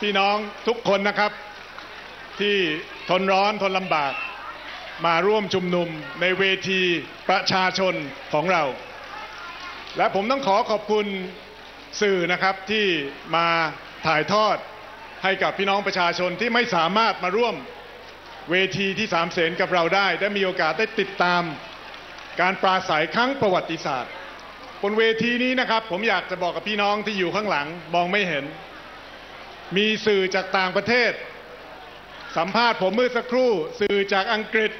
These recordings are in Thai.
พี่น้องทุกคนนะครับ ที่ทนร้อนทนลำบาก มาร่วมชุมนุมในเวทีประชาชนของเรา และผมต้องขอขอบคุณสื่อนะครับที่มาถ่ายทอดให้กับพี่น้องประชาชนที่ไม่สามารถมาร่วมเวทีที่สามเสนกับเราได้ ได้มีโอกาสได้ติดตามการปราศัยครั้งประวัติศาสตร์ บนเวทีนี้นะครับ ผมอยากจะบอกกับพี่น้องที่อยู่ข้างหลังมองไม่เห็น มีสื่อจากต่างประเทศ สัมภาษณ์ผมเมื่อสักครู่ สื่อจากอังกฤษ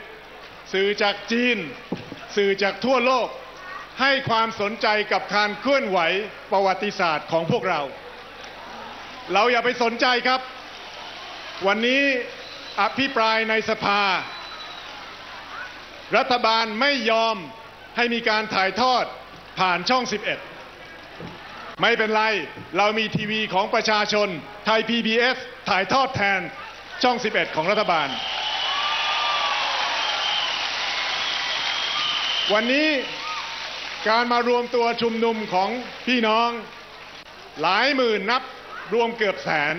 สื่อจากจีน สื่อจากทั่วโลก ให้ความสนใจกับการเคลื่อนไหวประวัติศาสตร์ของพวกเรา เราอย่าไปสนใจครับ วันนี้อภิปรายในสภา รัฐบาลไม่ยอมให้มีการถ่ายทอดผ่านช่อง 11 ไม่เป็นไร เรามีทีวีของประชาชนไทย PBS ถ่ายทอดแทนช่อง 11 ของรัฐบาล วันนี้การมารวมตัวชุมนุมของพี่น้อง หลายหมื่นนับรวมเกือบแสน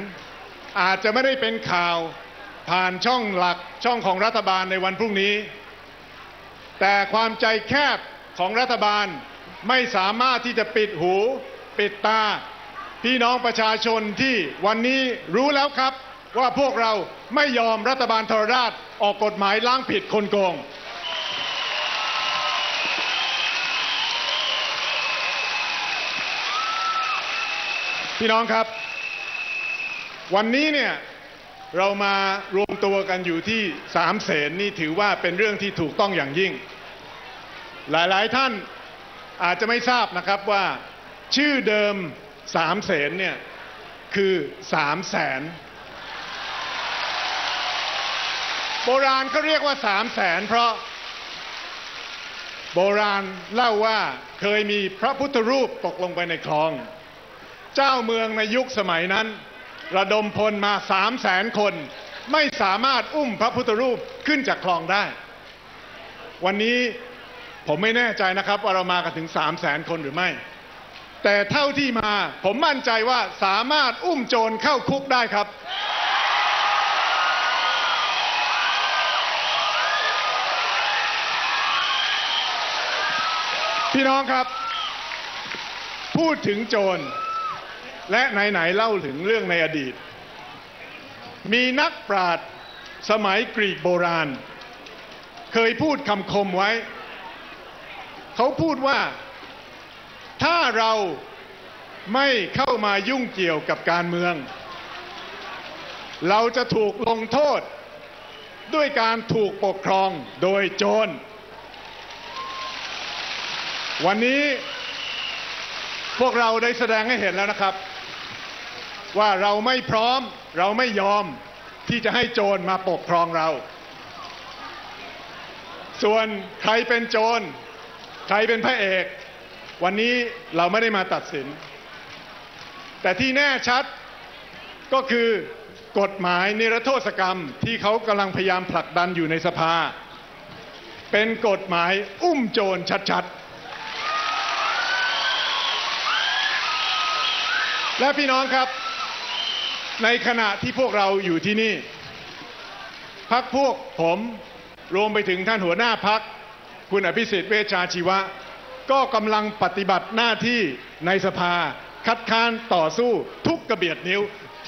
อาจจะไม่ได้เป็นข่าวผ่านช่องหลักช่องของรัฐบาลในวันพรุ่งนี้ แต่ความใจแคบของรัฐบาลไม่สามารถที่จะปิดหู ปิดตา พี่น้องประชาชนที่วันนี้รู้แล้วครับ ว่าพวกเราไม่ยอมรัฐบาลทรราชออกกฎหมายล้างผิดคนโกง พี่น้องครับ วันนี้เนี่ยเรามารวมตัวกันอยู่ที่สามเสนนี่ถือว่าเป็นเรื่องที่ถูกต้องอย่างยิ่ง หลายๆท่านอาจจะไม่ทราบนะครับว่า ชื่อเดิมสามเสนเนี่ย คือสามแสนโบราณเขาเรียกว่าสามแสนเพราะ โบราณเล่าว่าเคยมีพระพุทธรูปตกลงไปในคลอง เจ้าเมืองในยุคสมัยนั้น ระดมพลมาสามแสนคน ไม่สามารถอุ้มพระพุทธรูปขึ้นจากคลองได้ วันนี้ผมไม่แน่ใจนะครับว่าเรามากันถึงสามแสนคนหรือไม่ แต่เท่าที่มาผมมั่นใจว่าสามารถอุ้มโจรเข้าคุกได้ครับ พี่น้องครับ พูดถึงโจร และไหนๆเล่าถึงเรื่องในอดีต มีนักปราชญ์สมัยกรีกโบราณ เคยพูดคำคมไว้ เขาพูดว่า ถ้าเราไม่เข้ามายุ่งเกี่ยวกับการเมือง เราจะถูกลงโทษ ด้วยการถูกปกครองโดยโจร วันนี้พวกเราได้แสดงให้เห็นแล้วนะครับ ว่าเราไม่พร้อมเราไม่ยอมที่จะให้โจรมาปกครองเรา ส่วนใครเป็นโจร ใครเป็นพระเอก วันนี้เราไม่ได้มาตัดสิน แต่ที่แน่ชัดก็คือกฎหมายนิรโทษกรรมที่เขากำลังพยายามผลักดันอยู่ในสภา เป็นกฎหมายอุ้มโจรชัดๆ และพี่น้องครับ ในขณะที่พวกเราอยู่ที่นี่ พักพวกผมรวมไปถึงท่านหัวหน้าพัก คุณอภิสิทธิ์เวชชาชีวะ ก็กำลังปฏิบัติหน้าที่ในสภา คัดค้านต่อสู้ทุกกระเบียดนิ้ว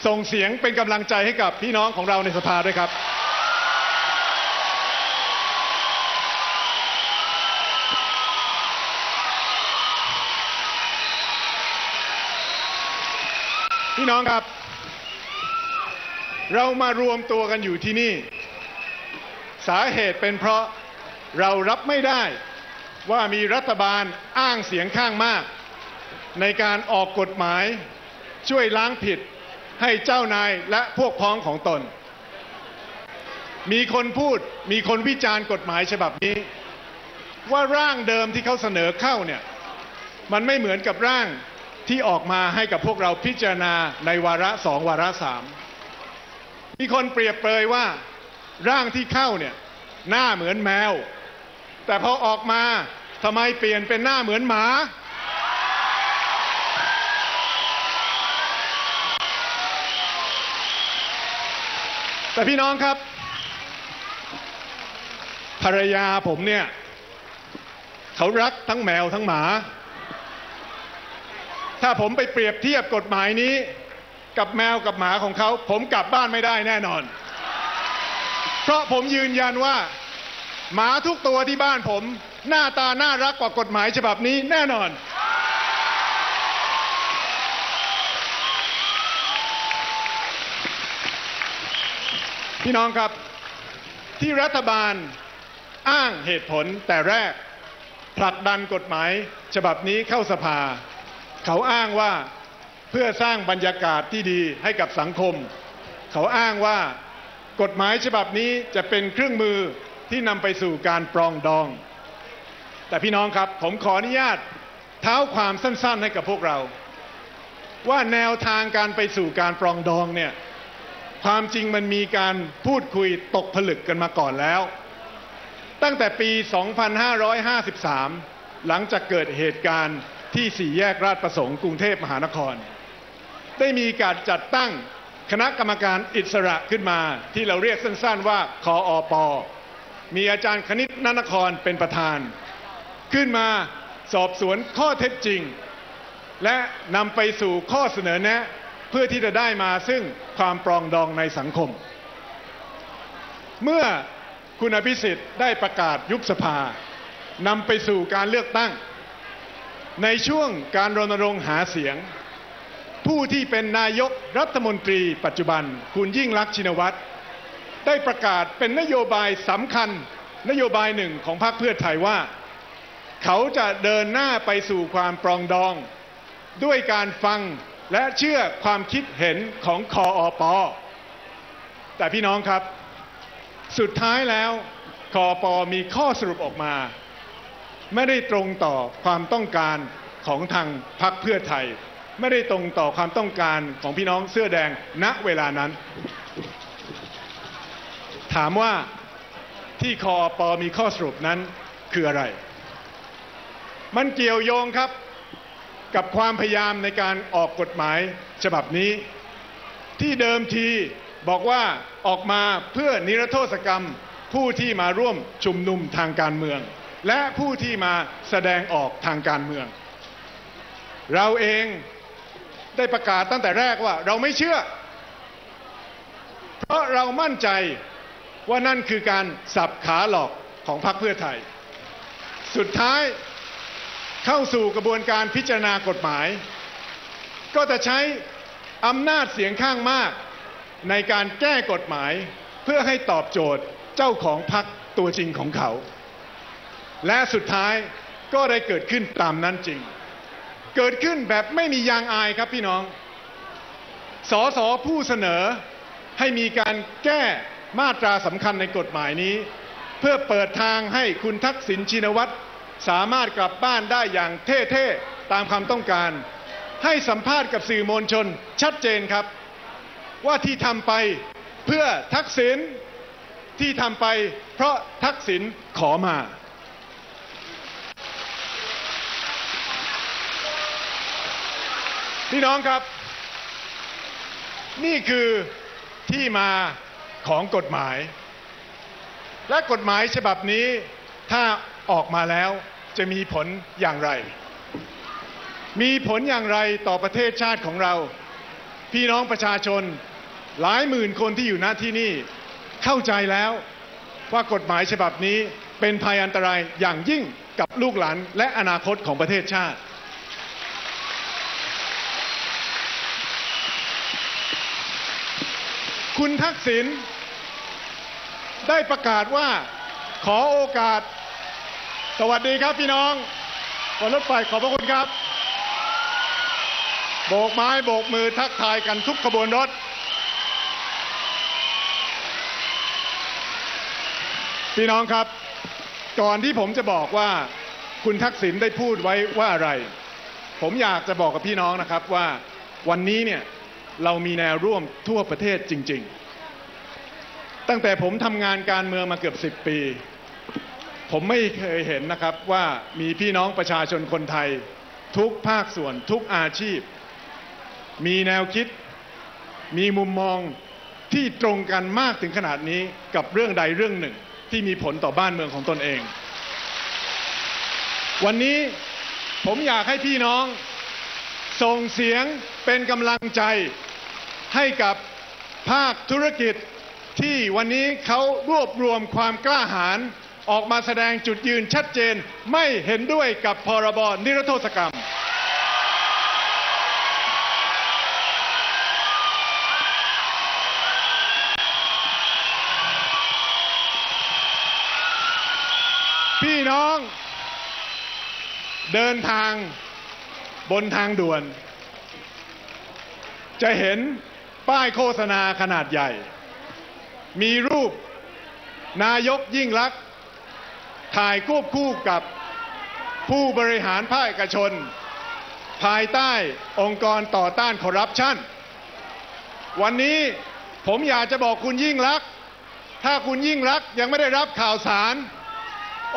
ส่งเสียงเป็นกำลังใจให้กับพี่น้องของเราในสภาด้วยครับ พี่น้องครับ เรามารวมตัวกันอยู่ที่นี่ สาเหตุเป็นเพราะเรารับไม่ได้ ว่ามีรัฐบาลอ้างเสียงข้างมาก ในการออกกฎหมายช่วยล้างผิดให้เจ้านายและพวกพ้องของตน มีคนพูดมีคนวิจารณ์กฎหมายฉบับนี้ ว่าร่างเดิมที่เขาเสนอเข้าเนี่ยมันไม่เหมือนกับร่างที่ออกมาให้กับพวกเราพิจารณาในวาระสองวาระสามมีคนเปรียบเปรยว่าร่างที่เข้าเนี่ยหน้าเหมือนแมว แต่พอออกมา ทำไมเปลี่ยนเป็นหน้าเหมือนหมา แต่พี่น้องครับ ภรรยาผมเนี่ย เขารักทั้งแมวทั้งหมา ถ้าผมไปเปรียบเทียบกฎหมายนี้ กับแมวกับหมาของเขา ผมกลับบ้านไม่ได้แน่นอน เพราะผมยืนยันว่า หมาทุกตัวที่บ้านผม หน้าตาน่ารักกว่ากฎหมายฉบับนี้แน่นอน พี่น้องครับ ที่รัฐบาลอ้างเหตุผลแต่แรก ผลักดันกฎหมายฉบับนี้เข้าสภา เขาอ้างว่าเพื่อสร้างบรรยากาศที่ดีให้กับสังคม เขาอ้างว่ากฎหมายฉบับนี้จะเป็นเครื่องมือที่นำไปสู่การปรองดอง แต่พี่น้องครับผมขออนุญาตเท้าความสั้นๆให้กับพวกเรา ว่าแนวทางการไปสู่การปรองดองเนี่ยความจริงมันมีการพูดคุยตกผลึกกันมาก่อนแล้ว ตั้งแต่ปี 2553 หลังจากเกิดเหตุการณ์ที่สี่แยกราชประสงค์กรุงเทพมหานคร ได้มีการจัดตั้งคณะกรรมการอิสระขึ้นมา ที่เราเรียกสั้นๆว่าคออปอมีอาจารย์คณิตนนครเป็นประธาน ขึ้นมาสอบสวนข้อเท็จจริง และนำไปสู่ข้อเสนอแนะ เพื่อที่จะได้มาซึ่งความปรองดองในสังคม เมื่อคุณอภิสิทธิ์ได้ประกาศยุบสภานำไปสู่การเลือกตั้ง ในช่วงการรณรงค์หาเสียง ผู้ที่เป็นนายกรัฐมนตรีปัจจุบัน คุณยิ่งรักษณ์ชินวัตรได้ประกาศเป็นนโยบายสำคัญนโยบายหนึ่งของพรรคเพื่อไทยว่า เขาจะเดินหน้าไปสู่ความปรองดอง ด้วยการฟังและเชื่อความคิดเห็นของคออปอแต่พี่น้องครับ สุดท้ายแล้วคอปอมีข้อสรุปออกมา ไม่ได้ตรงต่อความต้องการของทางพรรคเพื่อไทย ไม่ได้ตรงต่อความต้องการของพี่น้องเสื้อแดงณเวลานั้น ถามว่าที่คอปอมีข้อสรุปนั้นคืออะไร มันเกี่ยวโยงครับกับความพยายามในการออกกฎหมายฉบับนี้ ที่เดิมทีบอกว่าออกมาเพื่อนิรโทษกรรมผู้ที่มาร่วมชุมนุมทางการเมือง และผู้ที่มาแสดงออกทางการเมือง เราเองได้ประกาศตั้งแต่แรกว่าเราไม่เชื่อ เพราะเรามั่นใจว่านั่นคือการสับขาหลอกของพรรคเพื่อไทย สุดท้าย เข้าสู่กระบวนการพิจารณากฎหมาย ก็จะใช้อำนาจเสียงข้างมาก ในการแก้กฎหมายเพื่อให้ตอบโจทย์เจ้าของพรรคตัวจริงของเขา และสุดท้ายก็ได้เกิดขึ้นตามนั้นจริง เกิดขึ้นแบบไม่มียางอายครับพี่น้องสอสอผู้เสนอให้มีการแก้มาตราสำคัญในกฎหมายนี้ เพื่อเปิดทางให้คุณทักษิณชินวัตร สามารถกลับบ้านได้อย่างเท่ๆ ตามความต้องการ ให้สัมภาษณ์กับสื่อมวลชนชัดเจนครับ ว่าที่ทำไปเพื่อทักษิณที่ทำไปเพราะทักษิณขอมา พี่น้องครับ นี่คือที่มาของกฎหมาย และกฎหมายฉบับนี้ถ้า ออกมาแล้วจะมีผลอย่างไร มีผลอย่างไรต่อประเทศชาติของเรา พี่น้องประชาชนหลายหมื่นคนที่อยู่ณที่นี่เข้าใจแล้วว่ากฎหมายฉบับนี้เป็นภัยอันตรายอย่างยิ่งกับลูกหลานและอนาคตของประเทศชาติ คุณทักษิณได้ประกาศว่าขอโอกาส สวัสดีครับพี่น้องบนรถไฟขอบพระคุณครับ โบกไม้โบกมือทักทายกันทุกขบวนรถ พี่น้องครับ ก่อนที่ผมจะบอกว่าคุณทักษิณได้พูดไว้ว่าอะไร ผมอยากจะบอกกับพี่น้องนะครับว่าวันนี้เนี่ยเรามีแนวร่วมทั่วประเทศจริง ๆ ตั้งแต่ผมทำงานการเมืองมาเกือบ 10 ปี ผมไม่เคยเห็นนะครับว่ามีพี่น้องประชาชนคนไทย ทุกภาคส่วนทุกอาชีพ มีแนวคิด มีมุมมองที่ตรงกันมากถึงขนาดนี้กับเรื่องใดเรื่องหนึ่งที่มีผลต่อบ้านเมืองของตนเอง วันนี้ผมอยากให้พี่น้อง ส่งเสียงเป็นกำลังใจให้กับภาคธุรกิจที่วันนี้เขารวบรวมความกล้าหาญ ออกมาแสดงจุดยืนชัดเจนไม่เห็นด้วยกับพรบนิรโทษกรรม พี่น้อง เดินทางบนทางด่วน จะเห็นป้ายโฆษณาขนาดใหญ่ มีรูปนายกยิ่งลักษณ ถ่ายควบคู่กับผู้บริหารภาคเอกชน ภายใต้องค์กรต่อต้านคอร์รัปชันวันนี้ผมอยากจะบอกคุณยิ่งลักษณ์ถ้าคุณยิ่งลักษณ์ยังไม่ได้รับข่าวสาร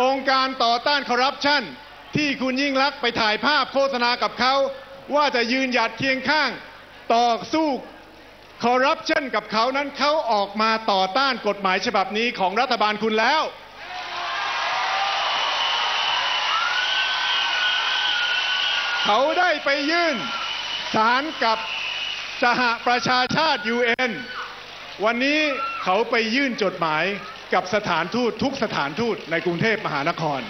องค์การต่อต้านคอร์รัปชันที่คุณยิ่งลักษณ์ไปถ่ายภาพโฆษณากับเขา ว่าจะยืนหยัดเคียงข้างต่อสู้คอร์รัปชันกับเขานั้นเขาออกมาต่อต้านกฎหมายฉบับนี้ของรัฐบาลคุณแล้ว เขาได้ไปยื่นสารกับสหประชาชาติ UN วันนี้เขาไปยื่นจดหมายกับสถานทูตทุกสถานทูตในกรุงเทพมหานคร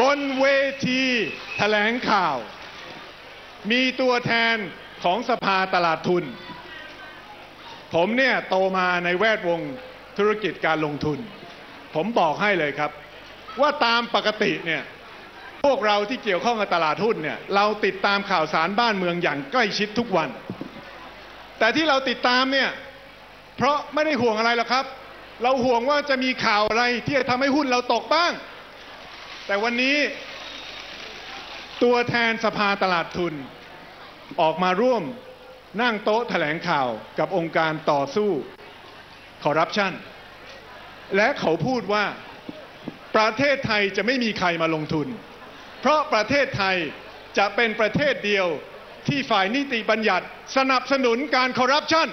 บนเวทีแถลงข่าว มีตัวแทนของสภาตลาดทุน ผมเนี่ยโตมาในแวดวงธุรกิจการลงทุน ผมบอกให้เลยครับ ว่าตามปกติเนี่ยพวกเราที่เกี่ยวข้องกับตลาดหุ้นเนี่ยเราติดตามข่าวสารบ้านเมืองอย่างใกล้ชิดทุกวัน แต่ที่เราติดตามเนี่ยเพราะไม่ได้ห่วงอะไรหรอกครับ เราห่วงว่าจะมีข่าวอะไรที่จะทำให้หุ้นเราตกบ้าง แต่วันนี้ตัวแทนสภาตลาดทุน ออกมาร่วมนั่งโต๊ะแถลงข่าวกับองค์การต่อสู้คอร์รัปชัน และเขาพูดว่าประเทศไทยจะไม่มีใครมาลงทุน เพราะประเทศไทยจะเป็นประเทศเดียวที่ฝ่ายนิติบัญญัติสนับสนุนการคอร์รัปชัน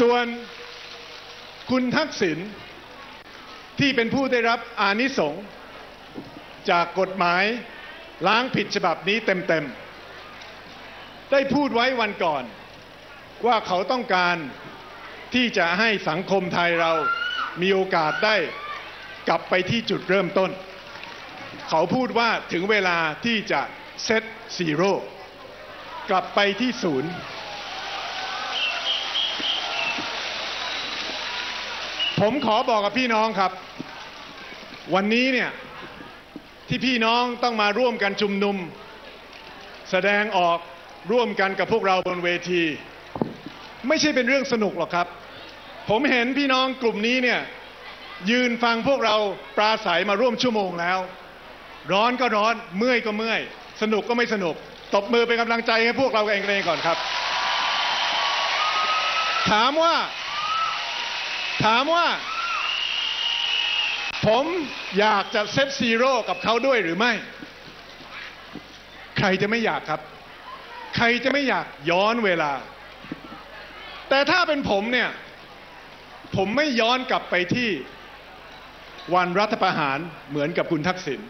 ส่วนคุณทักษิณที่เป็นผู้ได้รับอานิสงจากกฎหมาย ล้างผิดฉบับนี้เต็มๆ ได้พูดไว้วันก่อน ว่าเขาต้องการที่จะให้สังคมไทยเรามีโอกาสได้กลับไปที่จุดเริ่มต้น เขาพูดว่าถึงเวลาที่จะเซตซีโร่กลับไปที่ศูนย์ ผมขอบอกกับพี่น้องครับ วันนี้เนี่ย ที่พี่น้องต้องมาร่วมกันชุมนุม แสดงออกร่วมกันกับพวกเราบนเวที ไม่ใช่เป็นเรื่องสนุกหรอกครับ ผมเห็นพี่น้องกลุ่มนี้เนี่ยยืนฟังพวกเราปราศัยมาร่วมชั่วโมงแล้ว ร้อนก็ร้อนเมื่อยก็เมื่อย สนุกก็ไม่สนุก ตบมือเป็นกำลังใจให้พวกเราเองเองก่อนครับ ถามว่า ถามว่า ผมอยากจะเซฟซีโร่กับเขาด้วยหรือไม่ ใครจะไม่อยากครับ ใครจะไม่อยากย้อนเวลา แต่ถ้าเป็นผมเนี่ย ผมไม่ย้อนกลับไปที่วันรัฐประหารเหมือนกับคุณทักษิณ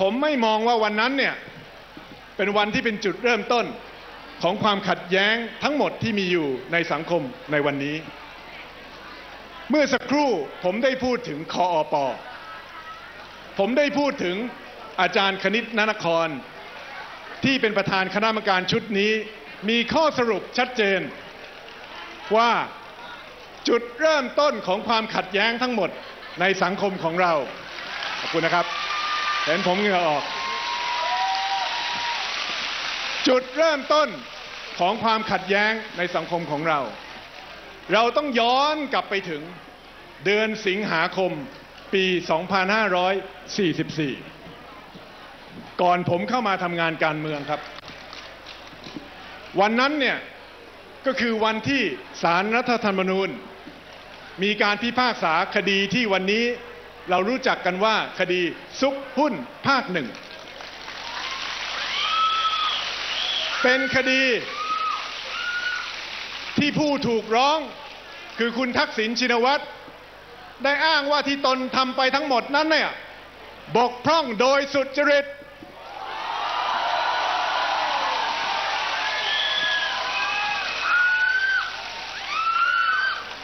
ผมไม่มองว่าวันนั้นเนี่ย เป็นวันที่เป็นจุดเริ่มต้นของความขัดแย้งทั้งหมดที่มีอยู่ในสังคมในวันนี้ เมื่อสักครู่ผมได้พูดถึงคออปอผมได้พูดถึงอาจารย์คณิตนานคร ที่เป็นประธานคณะกรรมการชุดนี้ มีข้อสรุปชัดเจน ว่าจุดเริ่มต้นของความขัดแย้งทั้งหมดในสังคมของเรา ขอบคุณนะครับ เห็นผมเหงื่อออก จุดเริ่มต้นของความขัดแย้งในสังคมของเรา เราต้องย้อนกลับไปถึงเดือนสิงหาคมปี 2544 ก่อนผมเข้ามาทำงานการเมืองครับ วันนั้นเนี่ยก็คือวันที่สารรัฐธรรมนูญ มีการพิพากษาคดีที่วันนี้เรารู้จักกันว่าคดีซุกหุ้นภาคหนึ่ง เป็นคดี ที่ผู้ถูกร้อง คือคุณทักษิณชินวัตร ได้อ้างว่าที่ตนทำไปทั้งหมดนั้นเนี่ยบกพร่องโดยสุจริต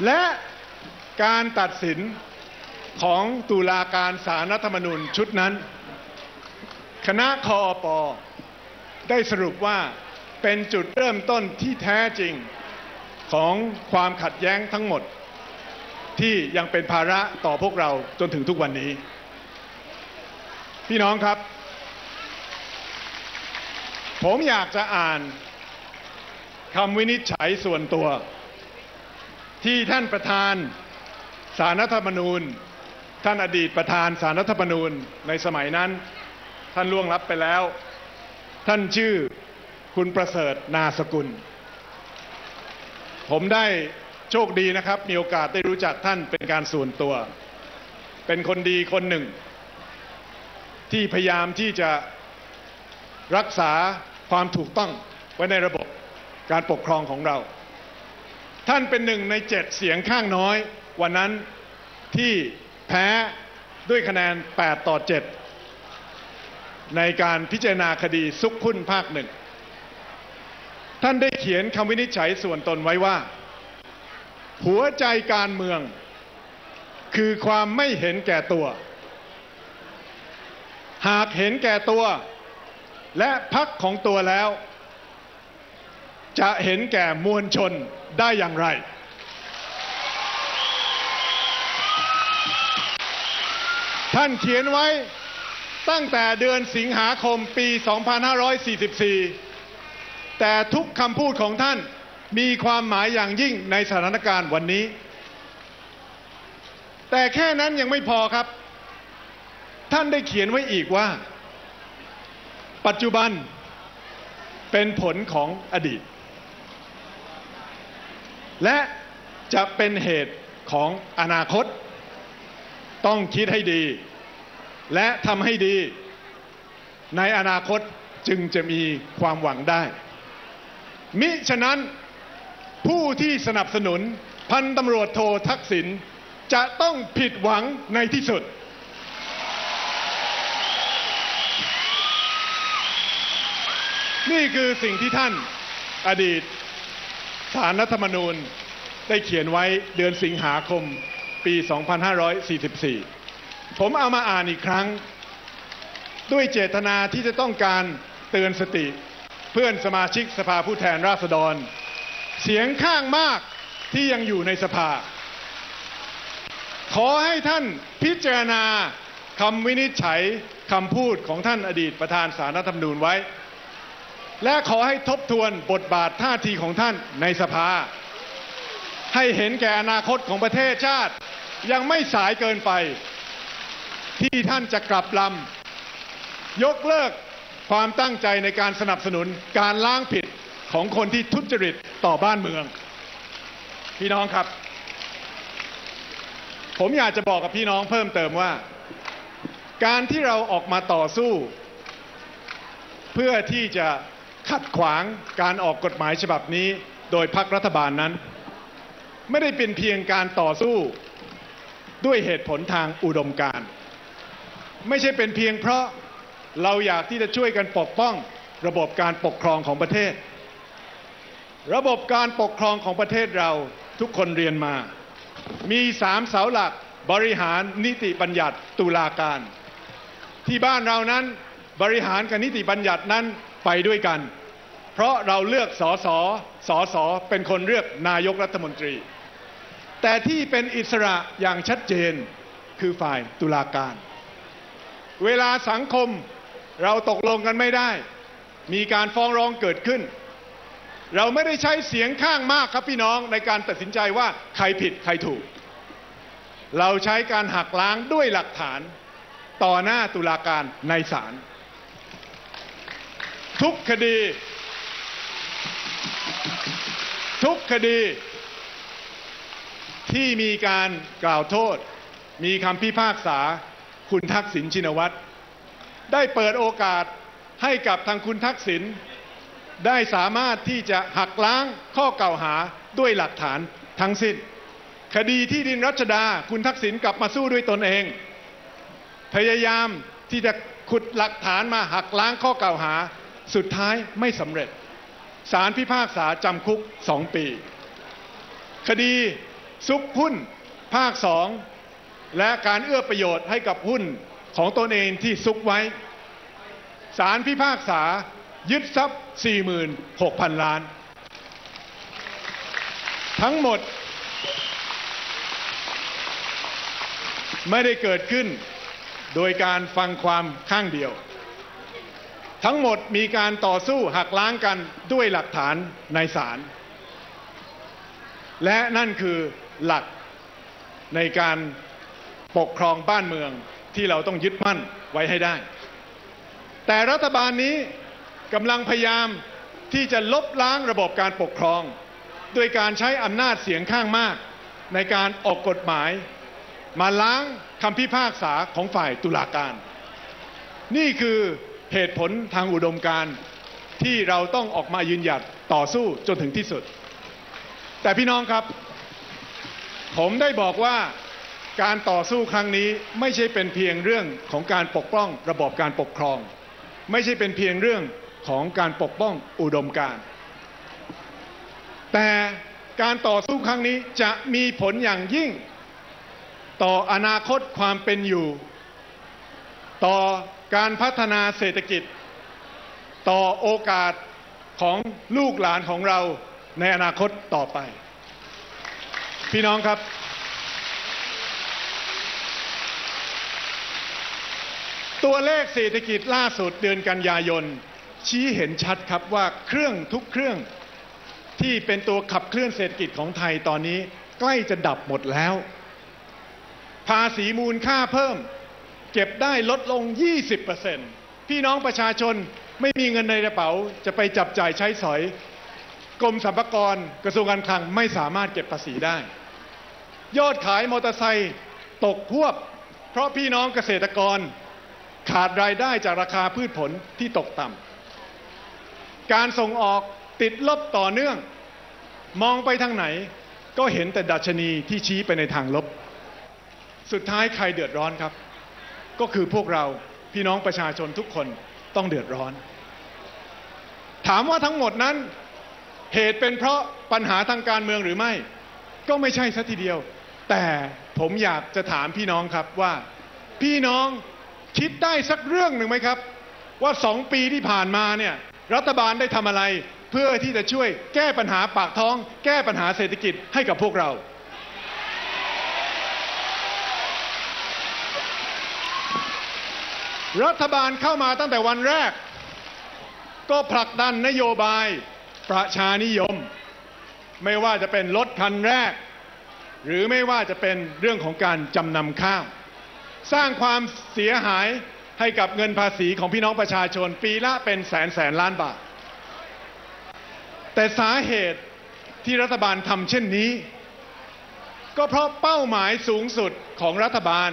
และการตัดสินของตุลาการสารรัฐธรรมนูญชุดนั้น คณะคอปอได้สรุปว่าเป็นจุดเริ่มต้นที่แท้จริง ของความขัดแย้งทั้งหมด ที่ยังเป็นภาระต่อพวกเราจนถึงทุกวันนี้ พี่น้องครับ ผมอยากจะอ่านคำวินิจฉัยส่วนตัว ที่ท่านประธานสารรัฐธรรมนูญ ท่านอดีตประธานสารรัฐธรรมนูญในสมัยนั้น ท่านล่วงลับไปแล้ว ท่านชื่อคุณประเสริฐนาสกุล ผมได้โชคดีนะครับ มีโอกาสได้รู้จักท่านเป็นการส่วนตัว เป็นคนดีคนหนึ่ง ที่พยายามที่จะรักษาความถูกต้องไว้ในระบบการปกครองของเรา ท่านเป็นหนึ่งในเจ็ดเสียงข้างน้อย วันนั้นที่แพ้ด้วยคะแนน 8 ต่อ 7 ในการพิจารณาคดีซุกหุ้นภาคหนึ่ง ท่านได้เขียนคำวินิจฉัยส่วนตนไว้ว่า หัวใจการเมือง คือความไม่เห็นแก่ตัว หากเห็นแก่ตัว และพักของตัวแล้ว จะเห็นแก่มวลชนได้อย่างไร ท่านเขียนไว้ตั้งแต่เดือนสิงหาคมปี 2544 แต่ทุกคำพูดของท่านมีความหมายอย่างยิ่งในสถานการณ์วันนี้ แต่แค่นั้นยังไม่พอครับ ท่านได้เขียนไว้อีกว่า ปัจจุบันเป็นผลของอดีต และจะเป็นเหตุของอนาคต ต้องคิดให้ดี และทำให้ดี ในอนาคตจึงจะมีความหวังได้ มิฉะนั้นผู้ที่สนับสนุนพันตำรวจโททักษิณจะต้องผิดหวังในที่สุด นี่คือสิ่งที่ท่านอดีตสารรัฐธรรมนูญได้เขียนไว้เดือนสิงหาคมปี 2544 ผมเอามาอ่านอีกครั้ง ด้วยเจตนาที่จะต้องการเตือนสติ เพื่อนสมาชิกสภาผู้แทนราษฎร เสียงข้างมากที่ยังอยู่ในสภา ขอให้ท่านพิจารณาคำวินิจฉัยคำพูดของท่านอดีตประธานสารรัฐธรรมนูญไว้ และขอให้ทบทวนบทบาทท่าทีของท่านในสภา ให้เห็นแก่อนาคตของประเทศชาติ ยังไม่สายเกินไป ที่ท่านจะกลับลำยกเลิก ความตั้งใจในการสนับสนุนการล้างผิดของคนที่ทุจริตต่อบ้านเมือง พี่น้องครับ ผมอยากจะบอกกับพี่น้องเพิ่มเติมว่า การที่เราออกมาต่อสู้ เพื่อที่จะขัดขวางการออกกฎหมายฉบับนี้ โดยพรรครัฐบาลนั้น ไม่ได้เป็นเพียงการต่อสู้ด้วยเหตุผลทางอุดมการ ไม่ใช่เป็นเพียงเพราะ เราอยากที่จะช่วยกันปกป้องระบบการปกครองของประเทศ ระบบการปกครองของประเทศเราทุกคนเรียนมา มีสามเสาหลักบริหารนิติบัญญัติตุลาการ ที่บ้านเรานั้นบริหารกับนิติบัญญัตินั้นไปด้วยกัน เพราะเราเลือกสอสอสอสอเป็นคนเลือกนายกรัฐมนตรี แต่ที่เป็นอิสระอย่างชัดเจนคือฝ่ายตุลาการ เวลาสังคม เราตกลงกันไม่ได้ มีการฟ้องร้องเกิดขึ้น เราไม่ได้ใช้เสียงข้างมากครับพี่น้องในการตัดสินใจว่าใครผิดใครถูก เราใช้การหักล้างด้วยหลักฐานต่อหน้าตุลาการในศาลทุกคดี ทุกคดี ที่มีการกล่าวโทษ มีคำพิพากษาคุณทักษิณชินวัตร ได้เปิดโอกาสให้กับทางคุณทักษิณได้สามารถที่จะหักล้างข้อกล่าวหาด้วยหลักฐานทั้งสิ้น คดีที่ดินรัชดาคุณทักษิณกลับมาสู้ด้วยตนเอง พยายามที่จะขุดหลักฐานมาหักล้างข้อกล่าวหา สุดท้ายไม่สำเร็จศาลพิพากษาจำคุกสองปี คดีซุกหุ้นภาคสองและการเอื้อประโยชน์ให้กับหุ้น ของตนเองที่ซุกไว้ศาลพิพากษา ยึดทรัพย์ 46,000 ล้าน ทั้งหมด ไม่ได้เกิดขึ้นโดยการฟังความข้างเดียว ทั้งหมดมีการต่อสู้หักล้างกันด้วยหลักฐานในศาลและนั่นคือหลักในการปกครองบ้านเมือง ที่เราต้องยึดมั่นไว้ให้ได้ แต่รัฐบาลนี้กำลังพยายามที่จะลบล้างระบบการปกครองโดยการใช้อำนาจเสียงข้างมาก ในการออกกฎหมาย มาล้างคำพิพากษาของฝ่ายตุลาการ นี่คือเหตุผลทางอุดมการที่เราต้องออกมายืนหยัดต่อสู้จนถึงที่สุด แต่พี่น้องครับ ผมได้บอกว่า การต่อสู้ครั้งนี้ไม่ใช่เป็นเพียงเรื่องของการปกป้องระบอบการปกครอง ไม่ใช่เป็นเพียงเรื่องของการปกป้องอุดมการณ์แต่การต่อสู้ครั้งนี้จะมีผลอย่างยิ่ง ต่ออนาคตความเป็นอยู่ ต่อการพัฒนาเศรษฐกิจ ต่อโอกาสของลูกหลานของเราในอนาคตต่อไป พี่น้องครับ ตัวเลขเศรษฐกิจล่าสุดเดือนกันยายน ชี้เห็นชัดครับว่าเครื่องทุกเครื่องที่เป็นตัวขับเคลื่อนเศรษฐกิจของไทยตอนนี้ ใกล้จะดับหมดแล้ว ภาษีมูลค่าเพิ่ม เก็บได้ลดลง 20%พี่น้องประชาชนไม่มีเงินในกระเป๋าจะไปจับจ่ายใช้สอย กรมสรรพากรกระทรวงการคลังไม่สามารถเก็บภาษีได้ ยอดขายมอเตอร์ไซค์ตกพวบ เพราะพี่น้องเกษตรกร ขาดรายได้จากราคาพืชผลที่ตกต่ำการส่งออกติดลบต่อเนื่อง มองไปทางไหน ก็เห็นแต่ดัชนีที่ชี้ไปในทางลบ สุดท้ายใครเดือดร้อนครับ ก็คือพวกเราพี่น้องประชาชนทุกคนต้องเดือดร้อน ถามว่าทั้งหมดนั้นเหตุเป็นเพราะปัญหาทางการเมืองหรือไม่ ก็ไม่ใช่ซะทีเดียว แต่ผมอยากจะถามพี่น้องครับว่าพี่น้อง คิดได้สักเรื่องหนึ่งไหมครับ ว่าสองปีที่ผ่านมาเนี่ยรัฐบาลได้ทำอะไร เพื่อที่จะช่วยแก้ปัญหาปากท้อง แก้ปัญหาเศรษฐกิจให้กับพวกเรา รัฐบาลเข้ามาตั้งแต่วันแรก ก็ผลักดันนโยบายประชานิยม ไม่ว่าจะเป็นรถคันแรก หรือไม่ว่าจะเป็นเรื่องของการจำนำข้าว สร้างความเสียหายให้กับเงินภาษีของพี่น้องประชาชน ปีละเป็นแสนแสนล้านบาท แต่สาเหตุที่รัฐบาลทำเช่นนี้ ก็เพราะเป้าหมายสูงสุดของรัฐบาล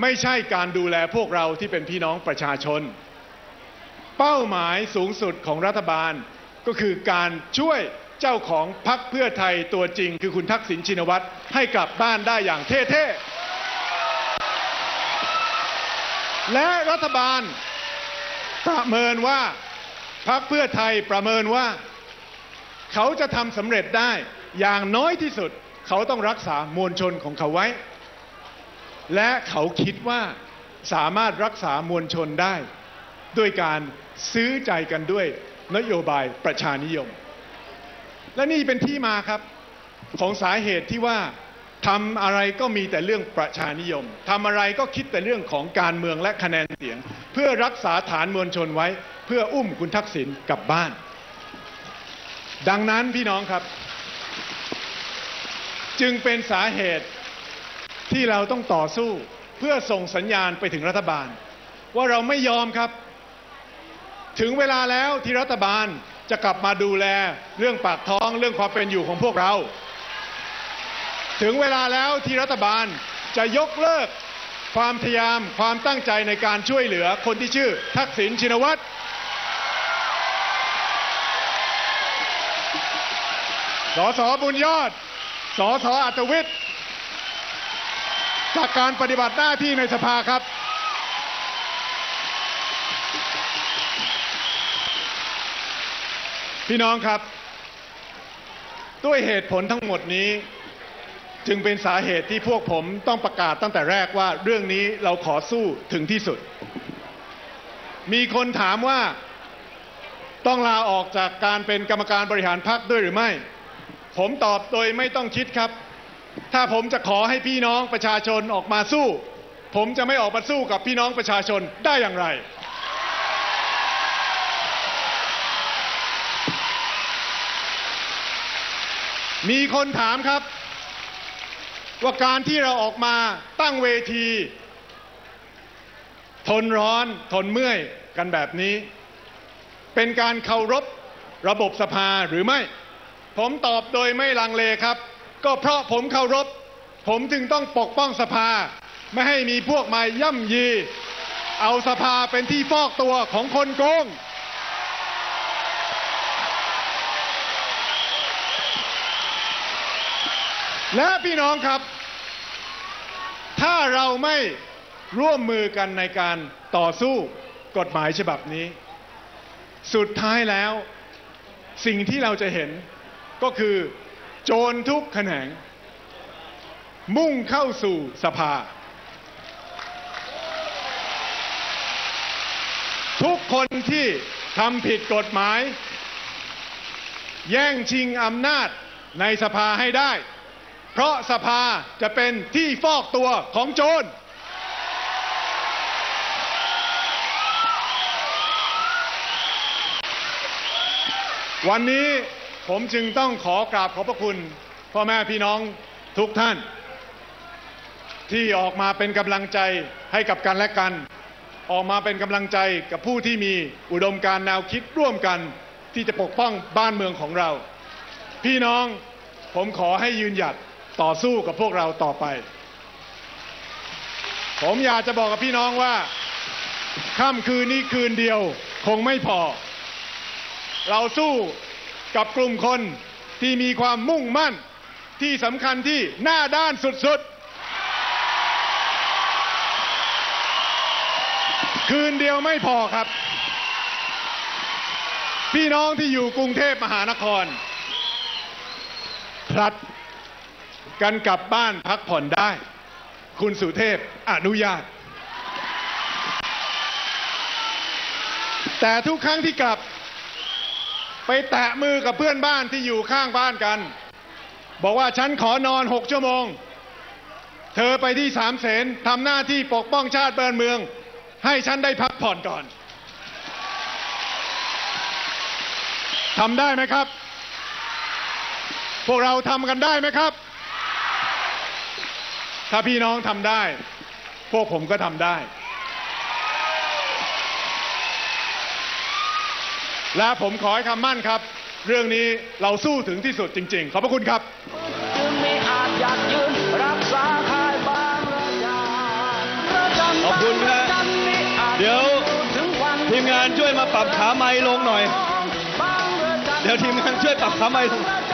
ไม่ใช่การดูแลพวกเราที่เป็นพี่น้องประชาชน เป้าหมายสูงสุดของรัฐบาลก็คือการช่วยเจ้าของพรรคเพื่อไทยตัวจริง คือคุณทักษิณชินวัตรให้กลับบ้านได้อย่างเท่ๆ และรัฐบาล ประเมินว่าพรรคเพื่อไทยประเมินว่า เขาจะทำสำเร็จได้ อย่างน้อยที่สุด เขาต้องรักษามวลชนของเขาไว้ และเขาคิดว่าสามารถรักษามวลชนได้ ด้วยการซื้อใจกันด้วยนโยบายประชานิยม และนี่เป็นที่มาครับของสาเหตุที่ว่า ทำอะไรก็มีแต่เรื่องประชานิยมทำอะไรก็คิดแต่เรื่องของการเมืองและคะแนนเสียง เพื่อรักษาฐานมวลชนไว้ เพื่ออุ้มคุณทักษิณกลับบ้าน ดังนั้นพี่น้องครับ จึงเป็นสาเหตุที่เราต้องต่อสู้เพื่อส่งสัญญาณไปถึงรัฐบาล ว่าเราไม่ยอมครับ ถึงเวลาแล้วที่รัฐบาลจะกลับมาดูแลเรื่องปากท้องเรื่องความเป็นอยู่ของพวกเรา ถึงเวลาแล้วที่รัฐบาลจะยกเลิกความพยายามความตั้งใจในการช่วยเหลือคนที่ชื่อ ทักษิณชินวัตรสสบุญยอด สสอัตวิทย์จากการปฏิบัติหน้าที่ในสภาครับ พี่น้องครับ ด้วยเหตุผลทั้งหมดนี้ จึงเป็นสาเหตุที่พวกผมต้องประกาศตั้งแต่แรกว่าเรื่องนี้เราขอสู้ถึงที่สุด มีคนถามว่าต้องลาออกจากการเป็นกรรมการบริหารพรรคด้วยหรือไม่ ผมตอบโดยไม่ต้องคิดครับ ถ้าผมจะขอให้พี่น้องประชาชนออกมาสู้ ผมจะไม่ออกมาสู้กับพี่น้องประชาชนได้อย่างไร มีคนถามครับ ว่าการที่เราออกมาตั้งเวที ทนร้อนทนเมื่อยกันแบบนี้ เป็นการเคารพระบบสภาหรือไม่ ผมตอบโดยไม่ลังเลครับ ก็เพราะผมเคารพ ผมจึงต้องปกป้องสภา ไม่ให้มีพวกมาย่ำยี เอาสภาเป็นที่ฟอกตัวของคนโกง และพี่น้องครับ ถ้าเราไม่ร่วมมือกันในการต่อสู้กฎหมายฉบับนี้ สุดท้ายแล้ว สิ่งที่เราจะเห็นก็คือ โจรทุกแขนง มุ่งเข้าสู่สภา ทุกคนที่ทำผิดกฎหมาย แย่งชิงอำนาจในสภาให้ได้ เพราะสภาจะเป็นที่ฟอกตัวของโจรวันนี้ผมจึงต้องขอกราบขอบพระคุณ พ่อแม่พี่น้องทุกท่าน ที่ออกมาเป็นกำลังใจให้กับกันและกัน ออกมาเป็นกำลังใจกับผู้ที่มีอุดมการณ์แนวคิดร่วมกัน ที่จะปกป้องบ้านเมืองของเรา พี่น้องผมขอให้ยืนหยัด ต่อสู้กับพวกเราต่อไป ผมอยากจะบอกกับพี่น้องว่าค่ำคืนนี้คืนเดียวคงไม่พอ เราสู้กับกลุ่มคนที่มีความมุ่งมั่นที่สำคัญที่หน้าด้านสุดๆ คืนเดียวไม่พอครับ พี่น้องที่อยู่กรุงเทพมหานครพลัด กันกลับบ้านพักผ่อนได้ คุณสุเทพอนุญาต แต่ทุกครั้งที่กลับ ไปแตะมือกับเพื่อนบ้านที่อยู่ข้างบ้านกัน บอกว่าฉันขอนอนหกชั่วโมง เธอไปที่สามเสนทำหน้าที่ปกป้องชาติเบ้านเมือง ให้ฉันได้พักผ่อนก่อนทำได้ไหมครับ พวกเราทำกันได้ไหมครับ ถ้าพี่น้องทำได้ พวกผมก็ทำได้ และผมขอให้คำมั่นครับ เรื่องนี้เราสู้ถึงที่สุดจริง ๆ ขอบพระคุณครับจึงไม่อาจอยากยืนรักษาค่ายบางระจันระจันขอบคุณครับระจันไม่อาจเดี๋ยวถึงวันทีมงานช่วยมาปรับขาไม้ลงหน่อยบางระจันเดี๋ยวทีมงานช่วยปรับขาไม้ลงระจั